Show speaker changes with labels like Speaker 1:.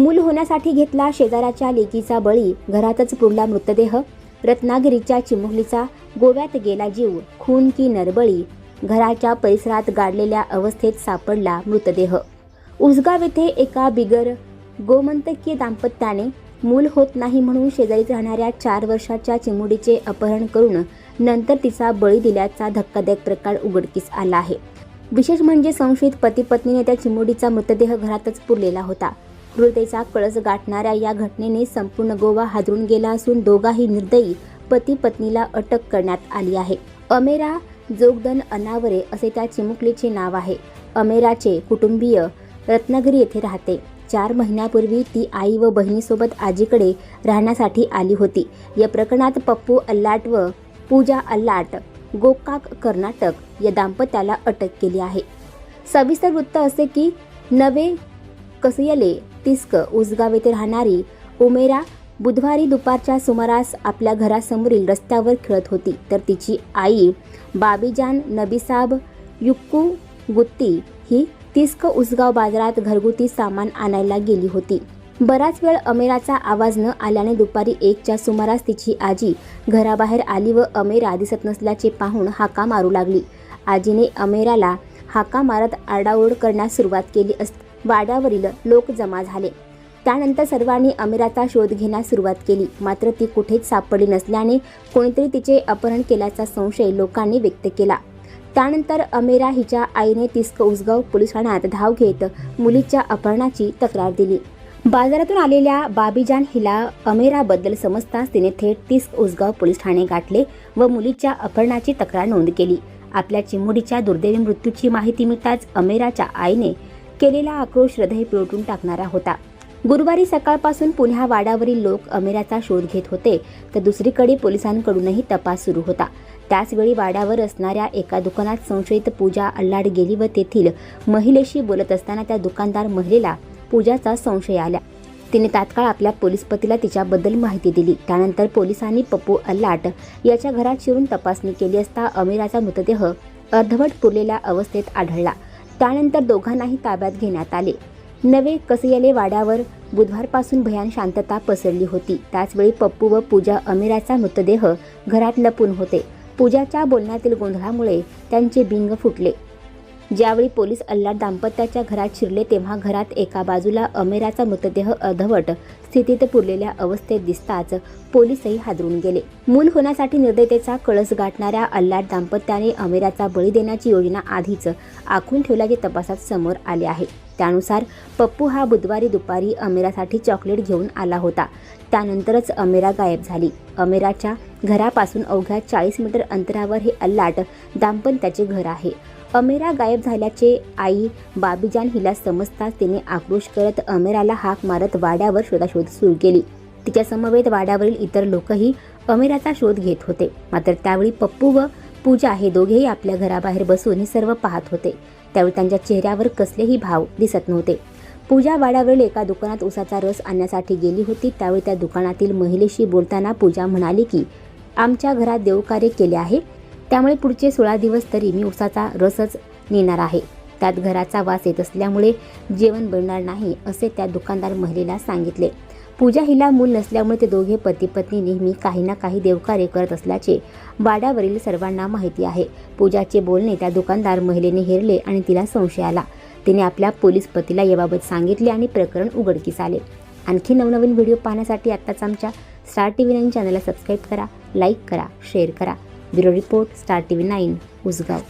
Speaker 1: मूल होण्यासाठी घेतला शेजाराच्या लेकीचा बळी घरातच पुरला मृतदेह. रत्नागिरीच्या चिमुकलीचा गोव्यात गेला जीव खून की नरबळी. घराच्या परिसरात गाडलेल्या अवस्थेत सापडला मृतदेह. उसगाव येथे एका बिगर गोमंतकीय दाम्पत्याने मूल होत नाही म्हणून शेजारीत राहणाऱ्या चार वर्षाच्या चिमुडीचे अपहरण करून नंतर तिचा बळी दिल्याचा धक्कादायक प्रकार उघडकीस आला आहे. विशेष म्हणजे संशयित पती पत्नीने त्या चिमुडीचा मृतदेह घरातच पुरलेला होता. क्रूरतेचा कळस गाठणाऱ्या या घटनेने संपूर्ण गोवा हादरून गेला असून दोघाही निर्दयी पती पत्नीला अटक करण्यात आली आहे. अमेरा जोगदन अनावरे असे त्या चिमुकलीचे नाव आहे. अमेराचे कुटुंबीय रत्नागिरी येथे राहते. चार महिन्यापूर्वी ती आई व बहिणीसोबत आजीकडे राहण्यासाठी आली होती. या प्रकरणात पप्पू अल्लाट व पूजा अल्लाट गोकाक कर्नाटक या दाम्पत्याला अटक केली आहे. सविस्तर वृत्त असे की नवे कसयले तिस्क उसगाव येथे राहणारी उमेरा बुधवारी दुपारच्या सुमारास आपल्या घरासमोरील रस्त्यावर खेळत होती. तर तिची आई बाबीजान नबीसाब युक्कू गुत्ती ही तिस्क उसगाव बाजारात घरगुती सामान आणायला गेली होती. बराच वेळ अमेराचा आवाज न आल्याने दुपारी एकच्या सुमारास तिची आजी घराबाहेर आली व अमेरा दिसत नसल्याचे पाहून हाका मारू लागली. आजीने अमेराला हाका मारत आरडाओरड करण्यास सुरुवात केली अस वाड्यावरील लोक जमा झाले. त्यानंतर सर्वांनी अमिराचा शोध घेण्यास सुरुवात केली. मात्र ती कुठेच सापडली नसल्याने कोणीतरी तिचे अपहरण केल्याचा संशय लोकांनी व्यक्त केला. त्यानंतर अमेरा हिच्या आईने तिस्क उसगाव पोलीस ठाण्यात धाव घेत मुलीच्या अपहरणाची तक्रार दिली. बाजारातून आलेल्या बाबीजान हिला अमेराबद्दल समजताच तिने थेट तिस्क उसगाव पोलीस ठाणे गाठले व मुलीच्या अपहरणाची तक्रार नोंद केली. आपल्या चिमुडीच्या दुर्दैवी मृत्यूची माहिती मिळताच अमेराच्या आईने केलेला आक्रोश हृदय पिळटून टाकणारा होता. गुरुवारी सकाळपासून पुन्हा वाड्यावरील लोक अमेराचा शोध घेत होते तर दुसरीकडे पोलिसांकडूनही तपास सुरू होता. त्याचवेळी वाड्यावर असणाऱ्या एका दुकानात संशयित पूजा अल्लाड गेली व तेथील महिलेशी बोलत असताना त्या दुकानदार महिलेला पूजाचा संशय आला. तिने तात्काळ आपल्या पोलीस पतीला तिच्याबद्दल माहिती दिली. त्यानंतर पोलिसांनी पप्पू अल्लाट याच्या घरात शिरून तपासणी केली असता अमीराचा मृतदेह अर्धवट पुरलेल्या अवस्थेत आढळला. त्यानंतर दोघांनाही ताब्यात घेण्यात आले. नवे कसयले वाड्यावर बुधवारपासून भयान शांतता पसरली होती. त्याचवेळी पप्पू व पूजा अमीराचा मृतदेह घरात लपून होते. पूजाच्या बोलण्यातील गोंधळामुळे त्यांचे बिंग फुटले. ज्यावेळी पोलीस अल्लाड दाम्पत्याच्या घरात शिरले तेव्हा घरात एका बाजूला अमेराचा मृतदेह अर्धवट स्थितीत पुरलेल्या अवस्थेत दिसताच पोलीसही हादरून गेले. मूल होण्यासाठी निर्दयतेचा कळस गाठणाऱ्या अल्लाड दाम्पत्याने अमेराचा बळी देण्याची योजना आधीच आखून ठेवल्याचे तपासात समोर आले आहे. त्यानुसार पप्पू हा बुधवारी दुपारी अमेरासाठी चॉकलेट घेऊन आला होता. त्यानंतरच अमेरा गायब झाली. अमेराच्या घरापासून अवघ्या चाळीस मीटर अंतरावर हे अल्लाट दाम्पत्याचे घर आहे. अमेरा गायब झाल्याचे आई बाबीजान हिला समजताच तिने आक्रोश करत अमेराला हाक मारत वाड्यावर शोधाशोध सुरू केली. तिच्या समवेत वाड्यावरील इतर लोकही अमेराचा शोध घेत होते. मात्र त्यावेळी पप्पू व पूजा हे दोघेही आपल्या घराबाहेर बसून हे सर्व पाहत होते. त्यावेळी त्यांच्या चेहऱ्यावर कसलेही भाव दिसत नव्हते. पूजा वाड्यावरील एका दुकानात उसाचा रस आणण्यासाठी गेली होती. त्यावेळी त्या दुकानातील महिलेशी बोलताना पूजा म्हणाली की आमच्या घरात देवकार्य केले आहे. त्यामुळे पुढचे सोळा दिवस तरी मी उसाचा रसच नेणार आहे. त्यात घराचा वास येत असल्यामुळे जेवण बनणार नाही असे त्या दुकानदार महिलेला सांगितले. पूजा हिला मूल नसल्यामुळे ते दोघे पती पत्नी नेहमी काही ना काही देवकार्य करत असल्याचे वाड्यावरील सर्वांना माहिती आहे. पूजाचे बोलणे त्या दुकानदार महिलेने हेरले आणि तिला संशय आला. तिने आपल्या पोलीस पतीला याबाबत सांगितले आणि प्रकरण उघडकीस आले. आणखी नवनवीन व्हिडिओ पाहण्यासाठी आत्ताच आमच्या स्टार टी व्ही नाईन चॅनलला सबस्क्राईब करा लाईक करा शेअर करा. Bureau report star T V nine Usgaon.